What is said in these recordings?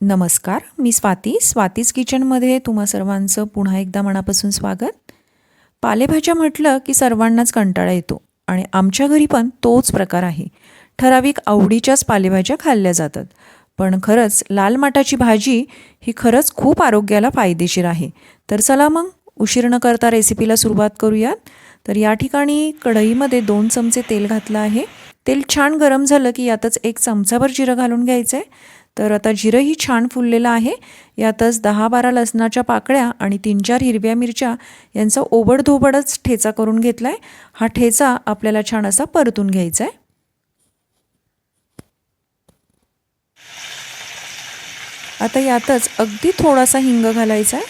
नमस्कार मी स्वाती. स्वातीज किचनमध्ये तुम्हा सर्वांचं पुन्हा एकदा मनापासून स्वागत. पालेभाज्या म्हटलं की सर्वांनाच कंटाळा येतो आणि आमच्या घरी पण तोच प्रकार आहे. ठराविक आवडीच्याच पालेभाज्या खाल्ल्या जातात. पण खरंच लाल माटाची भाजी ही खरंच खूप आरोग्याला फायदेशीर आहे. तर चला मग उशीर न करता रेसिपीला सुरुवात करूयात. तर या ठिकाणी कढईमध्ये दोन चमचे तेल घातलं आहे. तेल छान गरम झालं की यातच एक चमचाभर जिरं घालून घ्यायचं आहे तर आता जिरंही छान फुललेलं आहे. यातच दहा बारा लसणाच्या पाकळ्या आणि तीन चार हिरव्या मिरच्या यांचा ओबडधोबडच ठेचा करून घेतला आहे हा ठेचा आपल्याला छान असा परतून घ्यायचा आहे आता यातच अगदी थोडासा हिंग घालायचा आहे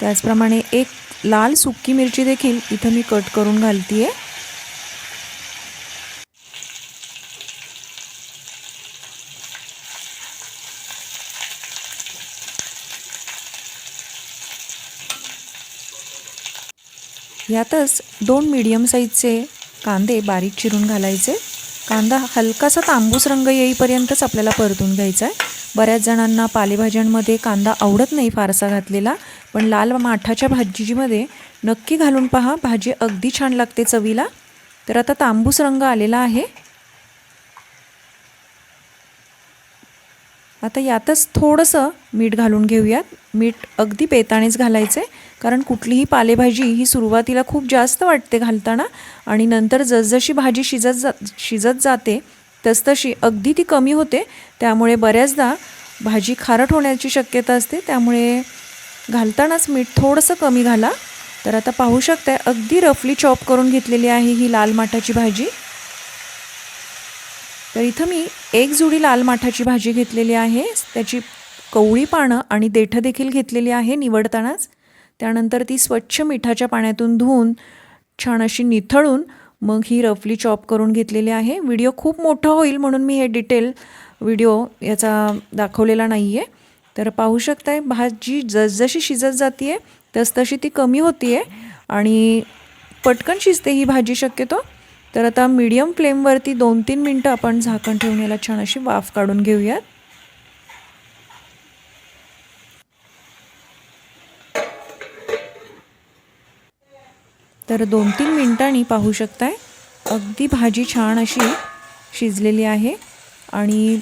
त्याचप्रमाणे एक लाल सुक्की मिरची देखील इथं मी कट करून घालते आहे यातच दोन मीडियम साईजचे कांदे बारीक चिरून घालायचे. कांदा हलकासा तांबूस रंग येईपर्यंतच आपल्याला परतून घ्यायचा आहे. बऱ्याच जणांना पालेभाज्यांमध्ये कांदा आवडत नाही फारसा घातलेला पण लाल माठाच्या भाजीमध्ये नक्की घालून पहा भाजी अगदी छान लागते चवीला. तर आता तांबूस रंग आलेला आहे. आता यातच थोडंसं मीठ घालून घेऊयात. मीठ अगदी बेतानेच घालायचं आहे कारण कुठलीही पालेभाजी ही सुरुवातीला खूप जास्त वाटते घालताना आणि नंतर जसजशी भाजी शिजत जा शिजत जाते तसतशी अगदी ती कमी होते त्यामुळे बऱ्याचदा भाजी खारट होण्याची शक्यता असते. त्यामुळे घालतानाच मीठ थोडंसं कमी घाला. तर आता पाहू शकताय अगदी रफली चॉप करून घेतलेली आहे ही लाल माठाची भाजी. तर इथं मी एक जुडी लाल माठाची भाजी घेतलेली आहे. त्याची कवळी पानं आणि देठं देखील घेतलेली आहे निवडतानाच. त्यानंतर ती स्वच्छ मिठाच्या पाण्यातून धुवून छान अशी निथळून मग ही रफली चॉप करून घेतलेली आहे. व्हिडिओ खूप मोठा होईल म्हणून मी हे डिटेल व्हिडिओ याचा दाखवलेला नाही आहे तर पाहू शकताय भाजी जसजशी शिजत जाते आहे तसतशी ती कमी होती आहे आणि पटकन शिजते ही भाजी शक्यतो. तर आता मीडियम फ्लेमवरती दोन तीन मिनटं आपण झाकण ठेवून याला छान अशी वाफ काढून घेऊयात. तर दोन तीन मिनटांनी पाहू शकताय. अगदी भाजी छान अशी शिजलेली आहे आणि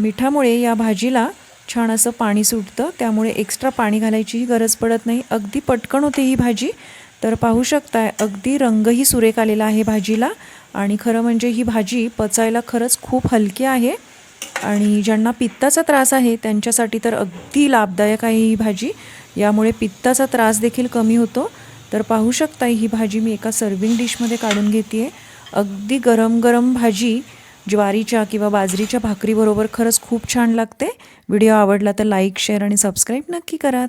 मिठामुळे या भाजीला छान असं पाणी सुटतं. त्यामुळे एक्स्ट्रा पाणी घालायचीही गरज पडत नाही. अगदी पटकन होते ही भाजी. तर पाहू शकताय अगदी रंगही सुरेख आलेला आहे भाजीला. आणि खरं म्हणजे ही भाजी पचायला खरंच खूप हलकी आहे. आणि ज्यांना पित्ताचा त्रास आहे त्यांच्यासाठी तर अगदी लाभदायक आहे ही भाजी. यामुळे पित्ताचा त्रास देखील कमी होतो. तर पाहू शकता ही भाजी मी एका सर्विंग डिशमध्ये काढून घेते आहे अगदी गरम गरम भाजी ज्वारीच्या किंवा बाजरीच्या भाकरीबरोबर खरंच खूप छान लागते. व्हिडिओ आवडला तर लाईक शेअर आणि सबस्क्राईब नक्की करा.